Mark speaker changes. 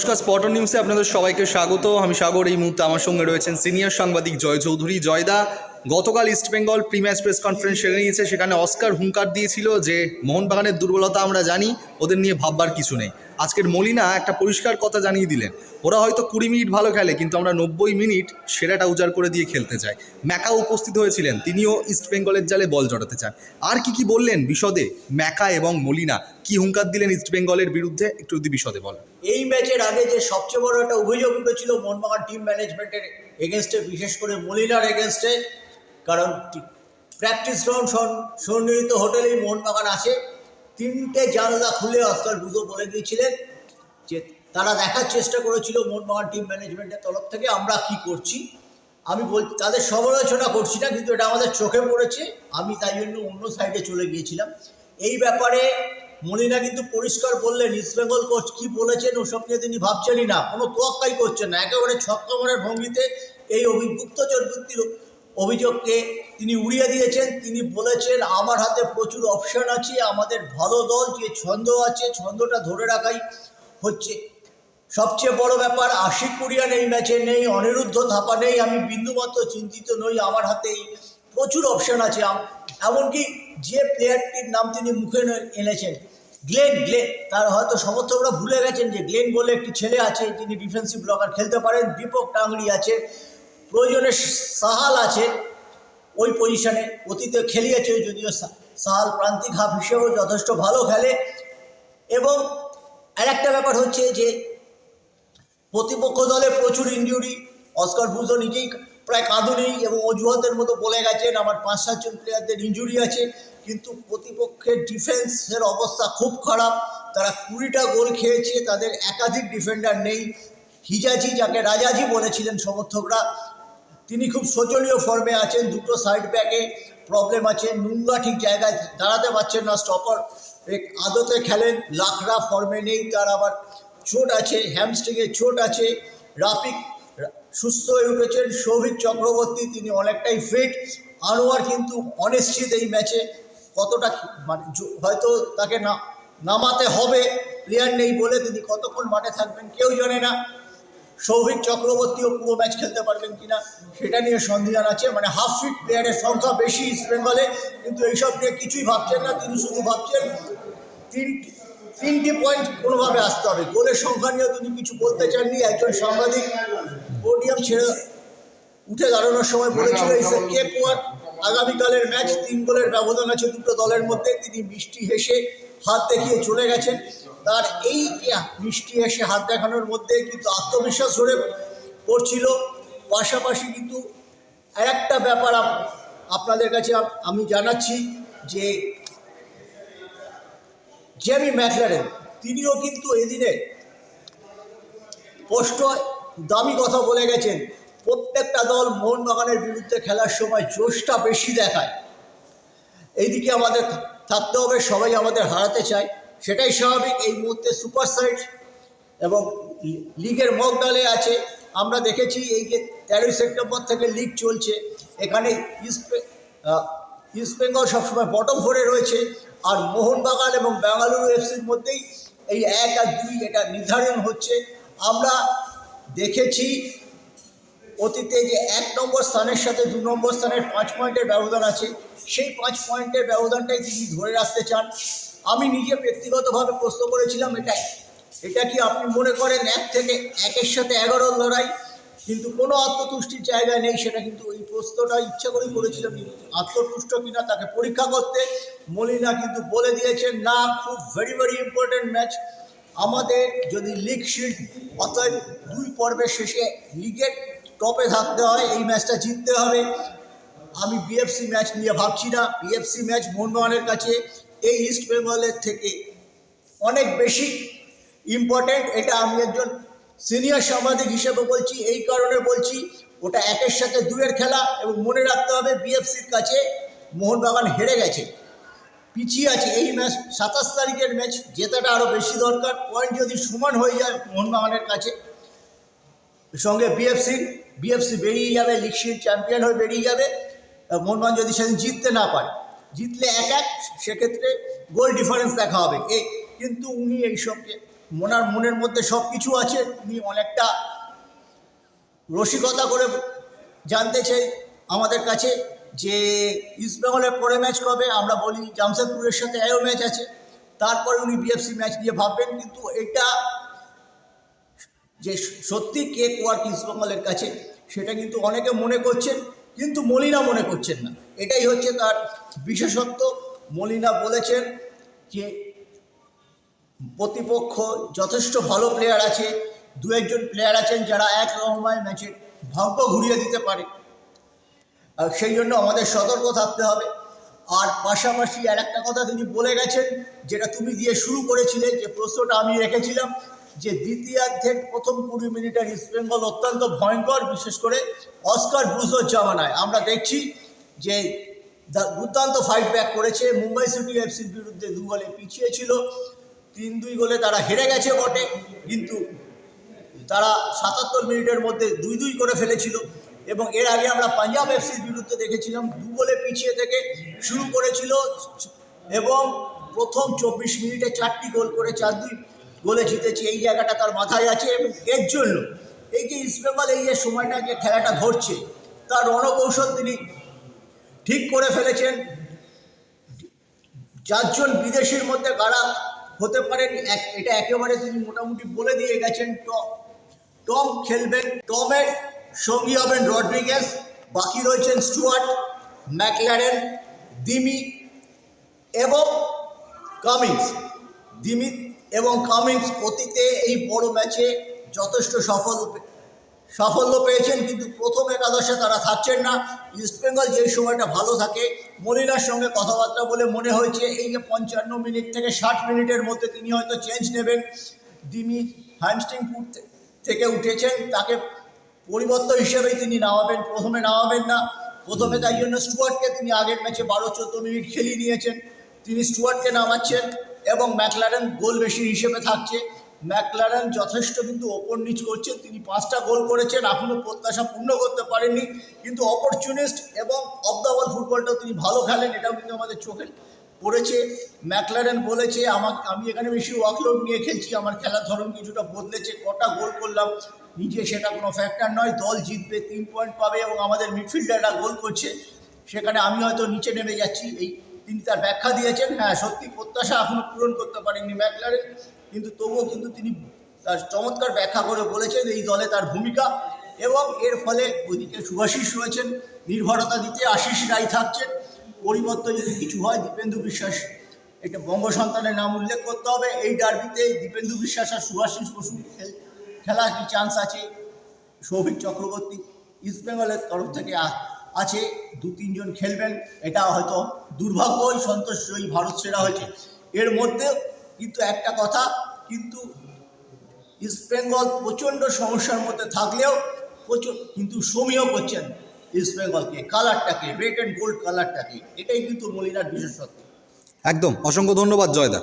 Speaker 1: নমস্কার স্পটন নিউজে আপনাদের সবাইকে স্বাগত। আমি সাগর, এই মুহূর্তে আমার সঙ্গে রয়েছেন সিনিয়র সাংবাদিক জয় চৌধুরী। জয়দা গতকাল East Bengal pre match press conference সেরে নিয়েছে। সেখানে অস্কার হুঙ্কার দিয়েছিল যে, মোহনবাগানের দুর্বলতা আমরা জানি, ওদের নিয়ে ভাববার কিছু নেই। আজকের মলিনা একটা পরিষ্কার কথা জানিয়ে দিলেন। ওরা হয়তো কুড়ি মিনিট ভালো খেলে, কিন্তু আমরা নব্বই মিনিট সেরাটা উজাড় করে দিয়ে খেলতে চাই। ম্যাকা উপস্থিত হয়েছিলেন, তিনিও ইস্টবেঙ্গলের জালে বল জড়াতে চান। আর কি কি বললেন বিশদে? ম্যাকা এবং মলিনা, কি হুঙ্কার দিলেন ইস্টবেঙ্গলের বিরুদ্ধে? একটু যদি বিশদে বলেন
Speaker 2: এই ম্যাচের আগে যে সবচেয়ে বড় একটা অভিযোগ উঠেছিল মোহনবাগান টিম ম্যানেজমেন্টের এগেনস্টে, বিশেষ করে মলিনার এগেনস্টে কারণ প্র্যাকটিস গ্রাউন্ড সন্নিহিত হোটেলেই মোহনবাগান আসে। তিনটে জানলা খুলে অস্কার বুঝো বলে দিয়েছিলেন যে তারা দেখার চেষ্টা করেছিল মোহনবাগান টিম ম্যানেজমেন্টের তরফ থেকে, আমরা কি করছি? আমি বল তাদের সমালোচনা করছি না, কিন্তু এটা আমাদের চোখে পড়েছে। আমি তাই জন্য অন্য সাইডে চলে গিয়েছিলাম। এই ব্যাপারে মলিনা কিন্তু পরিষ্কার বললেন ইস্টবেঙ্গল কোচ কি বলেছেন ওসব নিয়ে তিনি ভাবছেনই না। কোনো তোয়াক্কাই করছেন না। একেবারে ছক্কা ভঙ্গিতে এই অভিগুপ্তচর বৃত্তির অভিযোগকে তিনি উড়িয়ে দিয়েছেন। তিনি বলেছেন, আমার হাতে প্রচুর অপশন আছে, আমাদের ভালো দল, যে ছন্দ আছে, ছন্দটা ধরে রাখাই হচ্ছে। সবচেয়ে বড় ব্যাপার, আশিক কুরিয়ান এই ম্যাচে নেই, অনিরুদ্ধ থাপা নেই, আমি বিন্দুমাত্র চিন্তিত নই, আমার হাতেই প্রচুর অপশন আছে। এমনকি যে প্লেয়ারটির নাম তিনি মুখে এনেছেন, গ্লেন গ্লেন, তার হয়তো সমর্থকরা ভুলে গেছেন যে গ্লেন বলে একটি ছেলে আছে, যিনি ডিফেন্সিভ ব্লকার খেলতে পারেন দীপক টাংরি আছে। প্রয়োজনে সাহাল আছে। ওই পজিশনে অতীতে খেলিয়েছে, যদিও সাহাল প্রান্তিক হাফ হিসেবেও যথেষ্ট ভালো খেলে। এবং আরেকটা ব্যাপার হচ্ছে যে, প্রতিপক্ষ দলে প্রচুর ইনজুরি অস্কার বুজো নিজেই প্রায় কাঁদুনি এবং অজুহাতের মতো বলে গেছেন, আমার পাঁচ সাতজন প্লেয়ারদের ইনজুরি আছে। কিন্তু প্রতিপক্ষের ডিফেন্সের অবস্থা খুব খারাপ। তারা কুড়িটা গোল খেয়েছে, তাদের একাধিক ডিফেন্ডার নেই। হিজাজি, যাকে রাজাজি বলেছিলেন সমর্থকরা তিনি খুব শোচনীয় ফর্মে আছেন, দুটো সাইড ব্যাকে প্রবলেম আছে নুঙ্গা ঠিক জায়গায় দাঁড়াতে পারছেন না স্টপার আদতে খেলেন লাখরা ফর্মে নেই, তার আবার চোট আছে হ্যামস্ট্রিংয়ে চোট আছে, রাফিক সুস্থ হয়ে উঠেছেন সৌভিক চক্রবর্তী, তিনি অনেকটাই ফিট আনোয়ার কিন্তু অনিশ্চিত এই ম্যাচে কতটা মানে হয়তো তাকে না, নামাতে হবে প্লেয়ার নেই বলে তিনি কতক্ষণ মাঠে থাকবেন, কেউ জানে না। সৌভিক চক্রবর্তীও পুরো ম্যাচ খেলতে পারবেন কিনা, সেটা নিয়ে সন্দেহান আছে। মানে হাফ ফিট প্লেয়ারের সংখ্যা বেশি ইস্ট বেঙ্গলে কিন্তু এইসব নিয়ে কিছুই ভাবছেন না, তিনি শুধু ভাবছেন তিনটি তিনটি পয়েন্ট কোনোভাবে আসতে হবে। গোলের সংখ্যা নিয়েও তিনি কিছু বলতে চাননি। একজন সাংবাদিক পোডিয়াম ছেড়ে উঠে দাঁড়ানোর সময় বলেছিল ইসে কে কোয়াট আগামীকালের ম্যাচ তিন গোলের ব্যবধান আছে দুটো দলের মধ্যে। তিনি মিষ্টি হেসে হাত দেখিয়ে চলে গেছেন। তার এই মিষ্টি হেসে হাত দেখানোর মধ্যে কিন্তু আত্মবিশ্বাস ধরে পড়ছিল। পাশাপাশি কিন্তু আরেকটা ব্যাপার আপনাদের কাছে আমি জানাচ্ছি যে জেমি ম্যাকলারেন, তিনিও কিন্তু এদিনে স্পষ্ট দামি কথা বলে গেছেন। প্রত্যেকটা দল মোহনবাগানের বিরুদ্ধে খেলার সময় জোশটা বেশি দেখায়। এইদিকে আমাদের থাকতে হবে, সবাই আমাদের হারাতে চায়। সেটাই স্বাভাবিক, এই মুহূর্তে সুপার সাইড এবং লিগের মগডালে আছে। আমরা দেখেছি এই যে তেরোই সেপ্টেম্বর থেকে লিগ চলছে। এখানে ইস্ট ইস্ট বেঙ্গল সবসময় বটম ফোরে রয়েছে। আর মোহনবাগান এবং বেঙ্গালুরু এফসির মধ্যেই এই এক আর দুই এটা নির্ধারণ হচ্ছে। আমরা দেখেছি অতীতে যে এক নম্বর স্থানের সাথে দু নম্বর স্থানের পাঁচ পয়েন্টের ব্যবধান আছে, সেই পাঁচ পয়েন্টের ব্যবধানটাই তিনি ধরে রাখতে চান। আমি নিজে ব্যক্তিগতভাবে প্রশ্ন করেছিলাম এটাই, এটা কি আপনি মনে করেন এক থেকে একের সাথে এগারোর লড়াই? কিন্তু কোনো আত্মতুষ্টির জায়গা নেই, সেটা কিন্তু এই প্রশ্নটা ইচ্ছা করেই করেছিলাম। আত্মতুষ্ট কিনা তাকে পরীক্ষা করতে, মলিনা কিন্তু বলে দিয়েছেন, না, খুব ভেরি ভেরি ইম্পর্টেন্ট ম্যাচ আমাদের যদি লিগ শিল্ড অতএব দুই পর্বের শেষে লিগের টপে থাকতে হয়, এই ম্যাচটা জিততে হবে। আমি বিএফসি ম্যাচ নিয়ে ভাবছি না। বিএফসি ম্যাচ মোহনবাগানের কাছে এই ইস্ট বেঙ্গলের থেকে অনেক বেশি ইম্পর্ট্যান্ট এটা আমি একজন সিনিয়র সাংবাদিক হিসেবে বলছি, এই কারণে বলছি, ওটা একের সাথে দুয়ের খেলা এবং মনে রাখতে হবে বিএফসির কাছে মোহনবাগান হেরে গেছে। পিছিয়ে আছে এই ম্যাচ। সাতাশ তারিখের ম্যাচ জেতাটা আরও বেশি দরকার। পয়েন্ট যদি সমান হয়ে যায় মোহনবাগানের কাছে সঙ্গে বিএফসি বিএফসি বেরিয়ে যাবে লিগ শিল্ড চ্যাম্পিয়ন হয়ে বেরিয়ে যাবে। মোহনবাগান যদি সেদিন জিততে না পারে, জিতলে এক এক, সেক্ষেত্রে গোল ডিফারেন্স দেখা হবে। এ, কিন্তু উনি এই সঙ্গে মনার মনের মধ্যে সব কিছু আছে, উনি অনেকটা রসিকতা করে জানতে চাই আমাদের কাছে যে ইস্টবেঙ্গলের পরে ম্যাচ কবে? আমরা বলি জামশেদপুরের সাথে এও ম্যাচ আছে। তারপরে উনি বিএফসি ম্যাচ নিয়ে ভাববেন, কিন্তু এটা যে সত্যি কে ওয়ার্ক ইস্টবেঙ্গলের কাছে, সেটা কিন্তু অনেকে মনে করছেন, কিন্তু মলিনা মনে করছেন না। এটাই হচ্ছে তার বিশেষত্ব। মলিনা বলেছেন যে, প্রতিপক্ষ যথেষ্ট ভালো প্লেয়ার আছে, দু একজন প্লেয়ার আছেন যারা এক রকমের ম্যাচের ভাগ্য ঘুরিয়ে দিতে পারে। সেই জন্য আমাদের সতর্ক থাকতে হবে। আর পাশাপাশি আর একটা কথা তিনি বলে গেছেন, যেটা তুমি দিয়ে শুরু করেছিলে, যে প্রশ্নটা আমি রেখেছিলাম যে দ্বিতীয়ার্ধের প্রথম কুড়ি মিনিটের ইস্টবেঙ্গল অত্যন্ত ভয়ঙ্কর, বিশেষ করে অস্কার ব্রুজোর জামানায়। আমরা দেখছি যে দুর্দান্ত ফাইট ব্যাক করেছে। মুম্বাই সিটি এফসির বিরুদ্ধে দু গোলে পিছিয়ে ছিল। তিন দুই গোলে তারা হেরে গেছে বটে, কিন্তু তারা সাতাত্তর মিনিটের মধ্যে দুই দুই করে ফেলেছিল। এবং এর আগে আমরা পাঞ্জাব এফসির বিরুদ্ধে দেখেছিলাম, দু গোলে পিছিয়ে থেকে শুরু করেছিল। এবং প্রথম চব্বিশ মিনিটে চারটি গোল করে চার দুই গোলে জিতেছে, এই জায়গাটা তার মাথায় আছে এবং এর জন্য এই যে ইস্টবেঙ্গল এই যে সময়টা যে খেলাটা ধরছে, তার রণকৌশল তিনি ঠিক করে ফেলেছেন। চারজন বিদেশির মধ্যে কারা হতে পারেন এটা একেবারে তিনি মোটামুটি বলে দিয়ে গেছেন, টম। টম খেলবেন, টমের সঙ্গী হবেন রড্রিগেস বাকি রয়েছেন স্টুয়ার্ট, ম্যাকলারেন, দিমি এবং কামিংস দিমি এবং কামিংস অতীতে এই বড় ম্যাচে যথেষ্ট সফল সাফল্য পেয়েছেন, কিন্তু প্রথম একাদশে তারা থাকছেন না। ইস্টবেঙ্গল যে সময়টা ভালো থাকে মলিনার সঙ্গে কথাবার্তা বলে মনে হয়েছে, এই যে পঞ্চান্ন মিনিট থেকে ষাট মিনিটের মধ্যে তিনি হয়তো চেঞ্জ নেবেন। দিমি হ্যামস্ট্রিং থেকে উঠেছেন, তাকে পরিবর্তন হিসেবেই তিনি নামাবেন, প্রথমে নামাবেন না। প্রথমে তাই জন্য স্টুয়ার্টকে তিনি আগের ম্যাচে বারো চোদ্দ মিনিট খেলিয়ে নিয়েছেন তিনি স্টুয়ার্টকে নামাচ্ছেন। এবং ম্যাকলারেন গোল বেশি হিসেবে থাকছে। ম্যাকলারেন যথেষ্ট কিন্তু ওপর নিচ করছেন। তিনি পাঁচটা গোল করেছেন এখনও প্রত্যাশা পূর্ণ করতে পারেননি। কিন্তু অপরচুনিস্ট এবং অফ দ্য বল ফুটবলটাও তিনি ভালো খেলেন, এটাও কিন্তু আমাদের চোখে পড়েছে। ম্যাকলারেন বলেছে, আমাকে, আমি এখানে বেশি ওয়ার্কলোড নিয়ে খেলছি, আমার খেলার ধরন কিছুটা বদলেছে, কটা গোল করলাম, নিজে সেটা কোনো ফ্যাক্টর নয়, দল জিতবে, তিন পয়েন্ট পাবে এবং আমাদের মিডফিল্ডাররা গোল করছে। সেখানে আমি হয়তো নিচে নেমে যাচ্ছি। এই তিনি তার ব্যাখ্যা দিয়েছেন হ্যাঁ সত্যি প্রত্যাশা এখনও পূরণ করতে পারেননি ম্যাকলারেন, কিন্তু তবুও কিন্তু তিনি তার চমৎকার ব্যাখ্যা করে বলেছেন এই দলে তার ভূমিকা এবং এর ফলে ওইদিকে সুভাষিস রয়েছেন, নির্ভরতা দিতে আশিস রায় থাকছেন পরিবর্তন যদি কিছু হয় দীপেন্দু বিশ্বাস এটা বঙ্গ সন্তানের নাম উল্লেখ করতে হবে, এই ডার্বিতে দীপেন্দু বিশ্বাস আর সুভাষিস বসু খেল- খেলা কি চান্স আছে? সৌভিক চক্রবর্তী, ইস্টবেঙ্গলের তরফ থেকে আছে, দু, তিনজন খেলবেন, এটা হয়তো দুর্ভাগ্যই সন্তোষজয়ী ভারত সেরা হয়েছে। এর মধ্যে কিন্তু একটা কথা, কিন্তু ইস্টবেঙ্গল প্রচণ্ড সমস্যার মধ্যে থাকলেও প্রচুর, কিন্তু সমীহ করছেন ইস্টবেঙ্গলকে কালারটাকে রেড অ্যান্ড গোল্ড কালারটাকে, এটাই কিন্তু মলিনার বিশেষত্ব
Speaker 1: একদম, অসংখ্য ধন্যবাদ জয়দা।